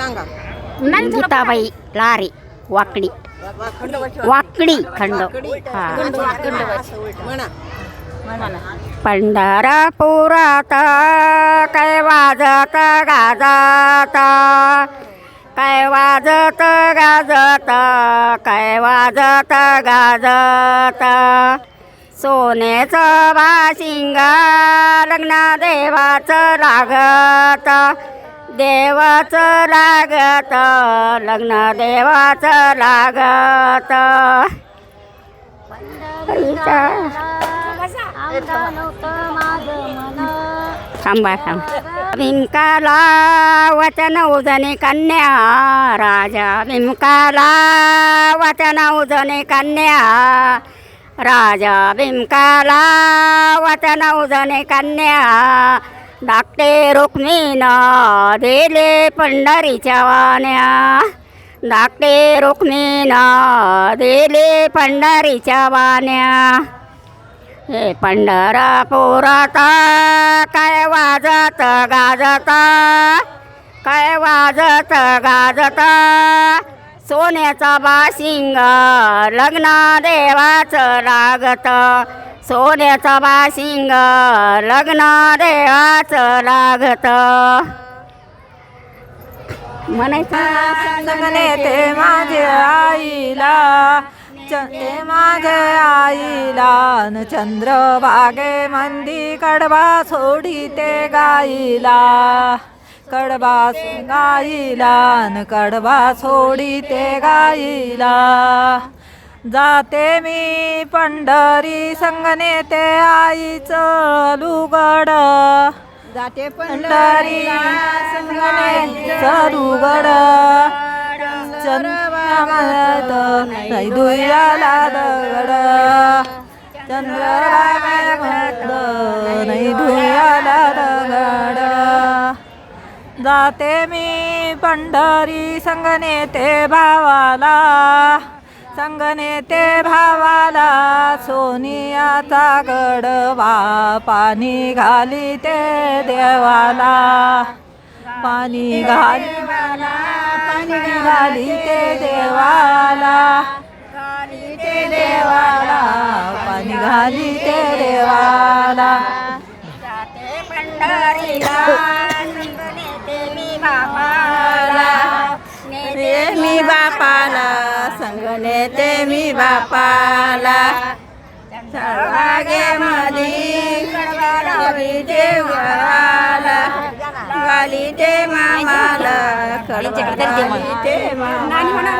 सांगा. गीताबाई लारे वाकडी. वाकडी. खंड. हा. म्हणा. पंढरपुरात काय वाजत गाजत? काय वाजत गाजत? काय वाजत गाजत? सोन्याचं बाशिंग लग्न देवाचं लागत. देवाचं लागत लग्न देवाचं लागत. थांबा थांब. बिंकाला वचन उजने कन्या राजा बिंकाला वचन उजने कन्या. राजा बिंकाला वचन उजने कन्या. धाकटे रुक्मिण दिले पंढरीच्या वाण्या. धाकटे रुक्मिण दिले पंढरीच्या वाण्या. हे पंढरपुरात काय वाजत गाजता काय वाजत गाजता. सोन्याचा बाशिंग लग्न देवाचं लागत. सोन्याचा बाशिंग लग्न देवाच लागत. म्हणायचं ते माझ्या आईला ते माझे आईला न चंद्रभागे मंदी कडवा सोडी ते गाईला. कडवा गाईला न कडवा सोडी ते गाईला. जाते मी पंढरी संगणे ते आईचं लुगड जाते पंढरी चरुगड चंद्रमात नाही दुयाला दगड. चंद्रमात नाही दुयाला दगड. जाते मी पंढरी संगने ते भावाला. संगने ते भावाला सोनियाचा गडवा पाणी घाली ते देवाला. पाणी घाली पाणी घाली ते देवाला. घाली ते देवाला पाणी घाली ते देवाला. मी संगणे ते मी बापाला. सर्वागे मधी गाली देवाला. गाली ते मामाला गाली ते मामाला.